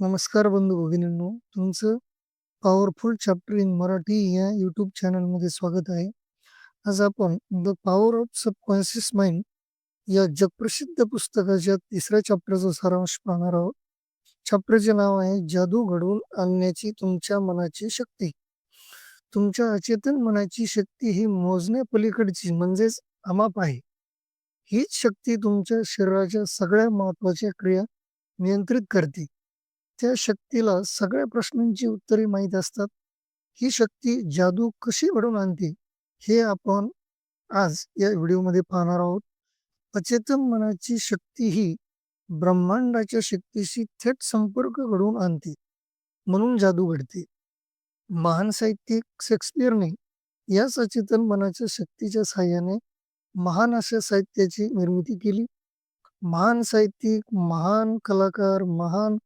नमस्कार बंधू भगिनींनो, तुमचं पॉवरफुल चॅप्टर इन मराठी या यूट्यूब चॅनलमध्ये स्वागत आहे. आज आपण the power of subconscious mind या जगप्रसिद्ध पुस्तकाच्या तिसऱ्या चॅप्टरचा सारांश पाहणार आहोत. चॅप्टरचे नाव आहे जादू घडवून आणण्याची तुमच्या मनाची शक्ती. तुमच्या अचेतन मनाची शक्ती ही मोजण्यापलीकडची म्हणजेच अमाप आहे. हीच शक्ती तुमच्या शरीराच्या सगळ्या महत्त्वाच्या क्रिया नियंत्रित करते. त्या शक्तीला सगळ्या प्रश्नांची उत्तरे माहीत असतात. ही शक्ती जादू कशी घडवून आणते, हे आपण आज या व्हिडिओमध्ये पाहणार आहोत. अचेतन मनाची शक्ती ही ब्रह्मांडाच्या शक्तीशी थेट संपर्क घडवून आणते, म्हणून जादू घडते. महान साहित्यिक शेक्सपियरने याच अचेतन मनाच्या शक्तीच्या साहाय्याने महान अशा साहित्याची निर्मिती केली. महान साहित्यिक, महान कलाकार, महान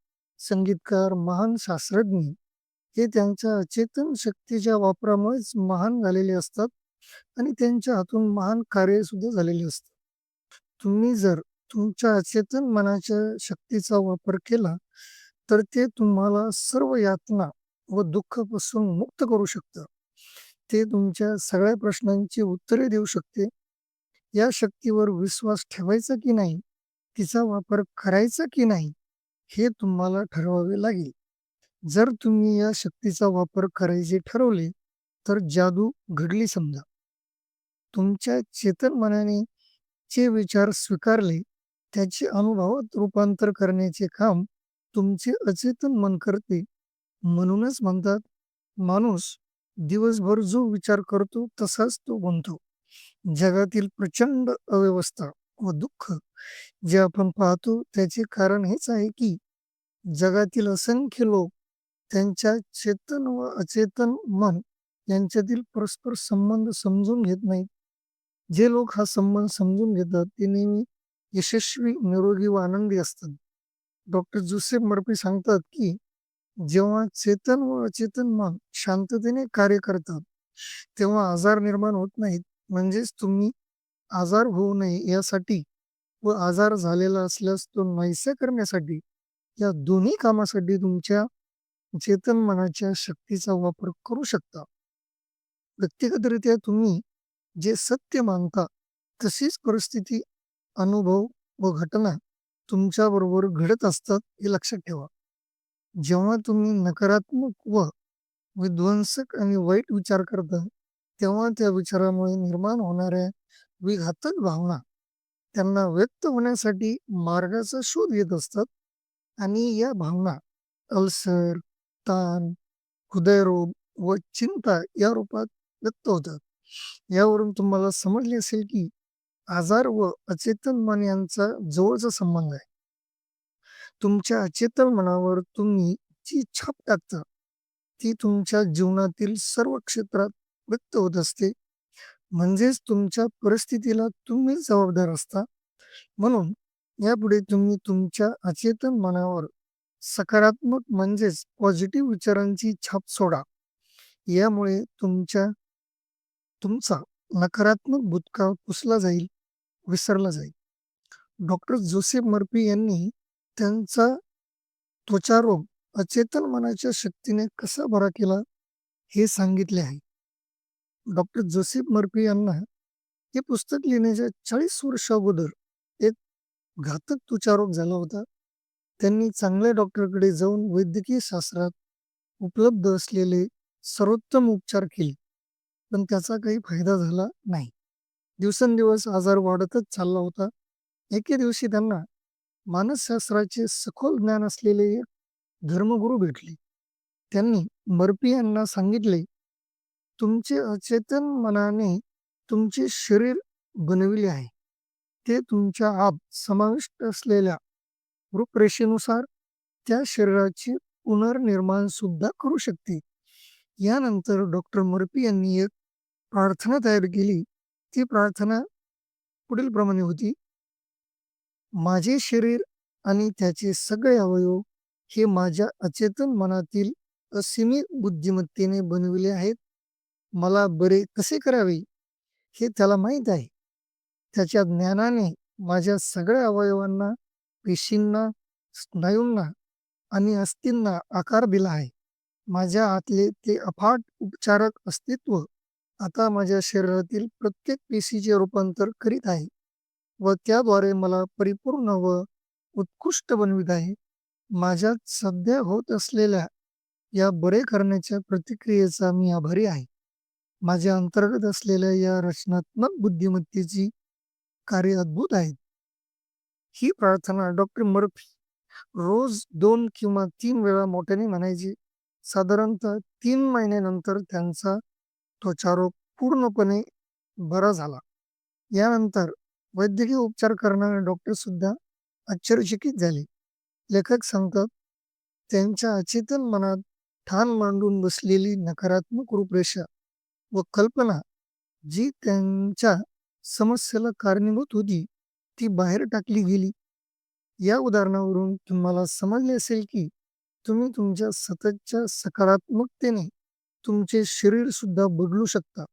संगीतकार, महान शास्त्रज्ञ हे त्यांच्या अचेतन शक्तीच्या वापरामुळेच महान झालेले असतात आणि त्यांच्या हातून महान कार्य सुद्धा झालेले असतात. तुम्ही जर तुमच्या अचेतन मनाच्या शक्तीचा वापर केला तर ते तुम्हाला सर्व यातना व दुःखापासून मुक्त करू शकतं. ते तुमच्या सगळ्या प्रश्नांची उत्तरे देऊ शकते. या शक्तीवर विश्वास ठेवायचा की नाही, तिचा वापर करायचा की नाही, हे तुम्हाला ठरवावे लागेल. जर तुम्ही या शक्तीचा वापर करायचे ठरवले, तर जादू घडली समजा. तुमच्या चेतन मनाने जे विचार स्वीकारले, त्याचे अनुभवात रूपांतर करण्याचे काम तुमचे अचेतन मन करते. म्हणूनच म्हणतात, माणूस दिवसभर जो विचार करतो तसाच तो बनतो. जगातील प्रचंड अव्यवस्था व दुःख जे आपण पाहतो त्याचे कारण हेच आहे की जगातील असंख्य लोक त्यांच्या चेतन व अचेतन मन यांच्यातील परस्पर संबंध समजून घेत नाहीत. जे लोक हा संबंध समजून घेतात ते नेहमी यशस्वी, निरोगी व आनंदी असतात. डॉक्टर जोसेफ मर्फी सांगतात की जेव्हा चेतन व अचेतन मन शांततेने कार्य करतात तेव्हा आजार निर्माण होत नाहीत. म्हणजेच तुम्ही आजार होऊ नये यासाठी व आजार झालेला असल्यास तो नाहीसा करण्यासाठी या दोन्ही कामासाठी तुमच्या चेतन मनाच्या शक्तीचा वापर करू शकता. व्यक्तिगतरित्या तुम्ही जे सत्य मानता तशीच परिस्थिती, अनुभव व घटना तुमच्या बरोबर घडत असतात हे लक्षात ठेवा. जेव्हा तुम्ही नकारात्मक व विध्वंसक आणि वाईट विचार करता, तेव्हा त्या विचारामुळे निर्माण होणाऱ्या विघातक भावना त्यांना व्यक्त होण्यासाठी मार्गाचा शोध घेत असतात आणि या भावना अल्सर, ताण, हृदयरोग व चिंता या रूपात व्यक्त होतात. यावरून तुम्हाला समजले असेल की आजार व अचेतन मन यांचा जवळचा संबंध आहे. तुमच्या अचेतन मनावर तुम्ही जी छाप टाकता ती तुमच्या जीवनातील सर्व क्षेत्रात व्यक्त होत असते. म्हणजेच तुमच्या परिस्थितीला तुम्ही जबाबदार असता. म्हणून यापुढे तुम्ही तुमच्या अचेतन मनावर सकारात्मक म्हणजेच पॉझिटिव्ह विचारांची छाप सोडा. यामुळे तुमच्या तुमचा नकारात्मक भूतकाळ पुसला जाईल, विसरला जाईल. डॉक्टर जोसेफ मर्फी यांनी त्यांचा त्वचारोग अचेतन मनाच्या शक्तीने कसा बरा केला हे सांगितले आहे. डॉक्टर जोसेफ मर्फी यांना हे पुस्तक लिहिण्याच्या चाळीस वर्ष अगोदर एक घातक तुचारोग झाला होता. त्यांनी चांगल्या डॉक्टरकडे जाऊन वैद्यकीय शास्त्रात उपलब्ध असलेले सर्वोत्तम उपचार केले, पण त्याचा काही फायदा झाला नाही. दिवसेंदिवस आजार वाढतच चालला होता. एके दिवशी त्यांना मानसशास्त्राचे सखोल ज्ञान असलेले एक धर्मगुरू भेटले. त्यांनी मर्फी यांना सांगितले, तुमचे अचेतन मनाने तुमचे शरीर बनविले आहे. ते तुमच्या आत समाविष्ट असलेल्या रूपरेषेनुसार त्या शरीराचे पुनर्निर्माण सुद्धा करू शकते. यानंतर डॉक्टर मर्पी यांनी एक प्रार्थना तयार केली. ती प्रार्थना पुढील प्रमाणे होती. माझे शरीर आणि त्याचे सगळे अवयव हे माझ्या अचेतन मनातील असीमित बुद्धिमत्तेने बनविले आहेत. मला बरे कसे करावे हे त्याला माहीत आहे. त्याच्या ज्ञानाने माझ्या सगळ्या अवयवांना, पेशींना, स्नायूंना आणि अस्थींना आकार दिला आहे. माझ्या आतले ते अफाट उपचारक अस्तित्व आता माझ्या शरीरातील प्रत्येक पेशीचे रूपांतर करीत आहे व त्याद्वारे मला परिपूर्ण व उत्कृष्ट बनवित आहे. माझ्यात सध्या होत असलेल्या या बरे करण्याच्या प्रतिक्रियेचा मी आभारी आहे. माझ्या अंतर्गत असलेल्या या रचनात्मक बुद्धिमत्तेची कार्य अद्भुत आहेत. ही प्रार्थना डॉक्टर मर्फी रोज दोन किंवा तीन वेळा मोठ्याने म्हणायची. साधारणतः तीन महिन्यानंतर त्यांचा त्वचारोग पूर्णपणे बरा झाला. यानंतर वैद्यकीय उपचार करणारे डॉक्टर सुद्धा आश्चर्यचकित झाले. लेखक सांगतात त्यांच्या अचेतन मनात ठाण मांडून बसलेली नकारात्मक रूपरेषा व कल्पना जी त्यांच्या समस्येला कारणीभूत होती ती बाहेर टाकली गेली. या उदाहरणावरून तुम्हाला समजले असेल की तुम्ही तुमच्या सततच्या सकारात्मकतेने तुमचे शरीर सुद्धा बदलू शकता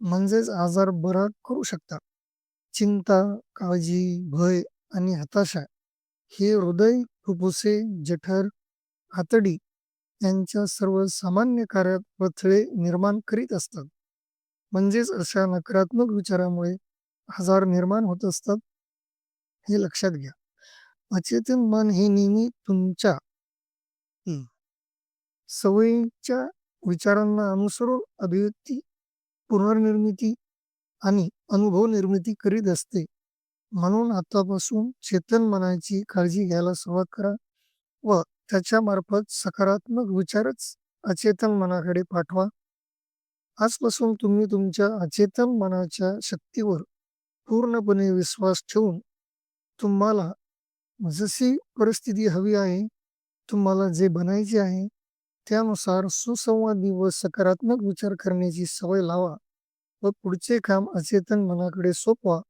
म्हणजेच आजार बरा करू शकता. चिंता काळजी भय आणि हताशा हे हृदय फुफ्फुसे जठर आतडी यांच्या सर्व सामान्य कार्यात अडथळे निर्माण करीत असतात. म्हणजेच अशा नकारात्मक विचारामुळे आजार निर्माण होत असतात हे लक्षात घ्या. अचेतन मन हे नेहमी तुमच्या सवयीच्या विचारांना अनुसरून अभिव्यक्ती पुनर्निर्मिती आणि अनुभव निर्मिती करीत असते. म्हणून आतापासून चेतन मनाची काळजी घ्यायला सुरुवात करा व त्याच्यामार्फत सकारात्मक विचारच अचेतन मनाकडे पाठवा. आजपासून तुम्ही तुमच्या अचेतन मनाच्या शक्तीवर पूर्णपणे विश्वास ठेवून तुम्हाला जशी परिस्थिती हवी आहे तुम्हाला जे बनायचे आहे त्यानुसार सुसंवादी व सकारात्मक विचार करण्याची सवय लावा व पुढचे काम अचेतन मनाकडे सोपवा.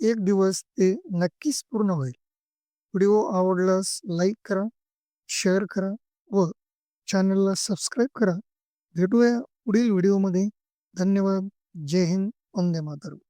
एक दिवस ते नक्कीच पूर्ण होईल. व्हिडिओ आवडल्यास लाईक करा. शेअर करा व चॅनलला सबस्क्राईब करा. भेटूया पुढील व्हिडिओमध्ये. धन्यवाद. जय हिंद. वंदे मातरम.